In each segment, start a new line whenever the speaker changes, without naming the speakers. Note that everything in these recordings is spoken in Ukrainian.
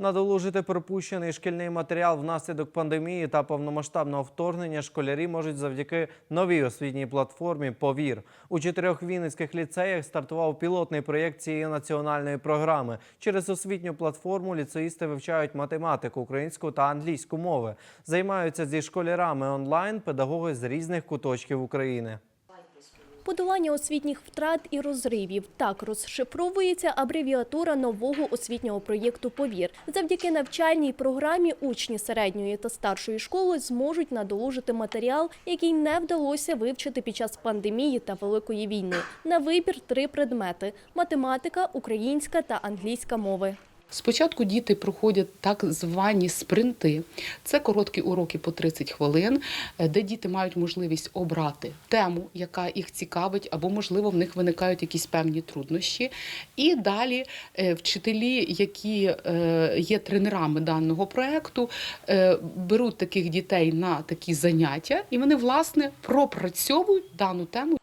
Надолужити пропущений шкільний матеріал внаслідок пандемії та повномасштабного вторгнення школярі можуть завдяки новій освітній платформі Повір. У чотирьох вінницьких ліцеях стартував пілотний проєкт цієї національної програми. Через освітню платформу ліцеїсти вивчають математику, українську та англійську мови. Займаються зі школярами онлайн педагоги з різних куточків України.
Подолання освітніх втрат і розривів. Так розшифровується абревіатура нового освітнього проєкту «Повір». Завдяки навчальній програмі учні середньої та старшої школи зможуть надолужити матеріал, який не вдалося вивчити під час пандемії та Великої війни. На вибір три предмети – математика, українська та англійська мови.
Спочатку діти проходять так звані спринти. Це короткі уроки по 30 хвилин, е, де діти мають можливість обрати тему, яка їх цікавить, або, можливо, в них виникають якісь певні труднощі. І далі е, вчителі, які е, є тренерами даного проекту, е, беруть таких дітей на такі заняття, і вони, власне, пропрацьовують дану тему.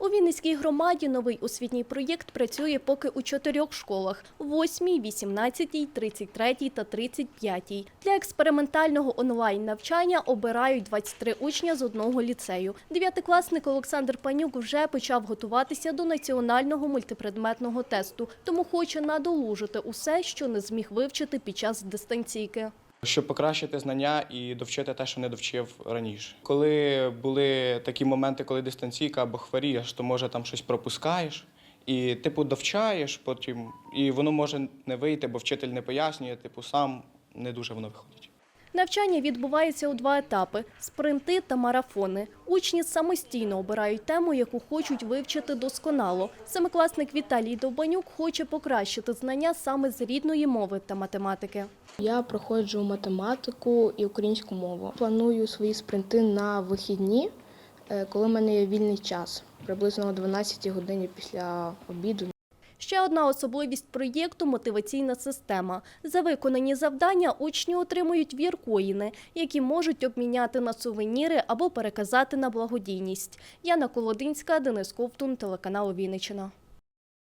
У Вінницькій громаді новий освітній проєкт працює поки у чотирьох школах – 8, 18, 33 та 35. Для експериментального онлайн-навчання обирають 23 учня з одного ліцею. Дев'ятикласник Олександр Панюк вже почав готуватися до національного мультипредметного тесту, тому хоче надолужити усе, що не зміг вивчити під час дистанційки.
Щоб покращити знання і довчити те, що не довчив раніше. Коли були такі моменти, коли дистанційка або хворієш, то може там щось пропускаєш. І типу довчаєш потім, і воно може не вийти, бо вчитель не пояснює, типу сам не дуже воно виходить.
Навчання відбувається у два етапи – спринти та марафони. Учні самостійно обирають тему, яку хочуть вивчити досконало. Семикласник Віталій Довбанюк хоче покращити знання саме з рідної мови та математики.
Я проходжу математику і українську мову. Планую свої спринти на вихідні, е, коли в мене є вільний час, приблизно о 12 годині після обіду.
Ще одна особливість проєкту – мотиваційна система. За виконані завдання учні отримують віркоїни, які можуть обміняти на сувеніри або переказати на благодійність. Яна Колодинська, Денис Ковтун, телеканал Вінниччина.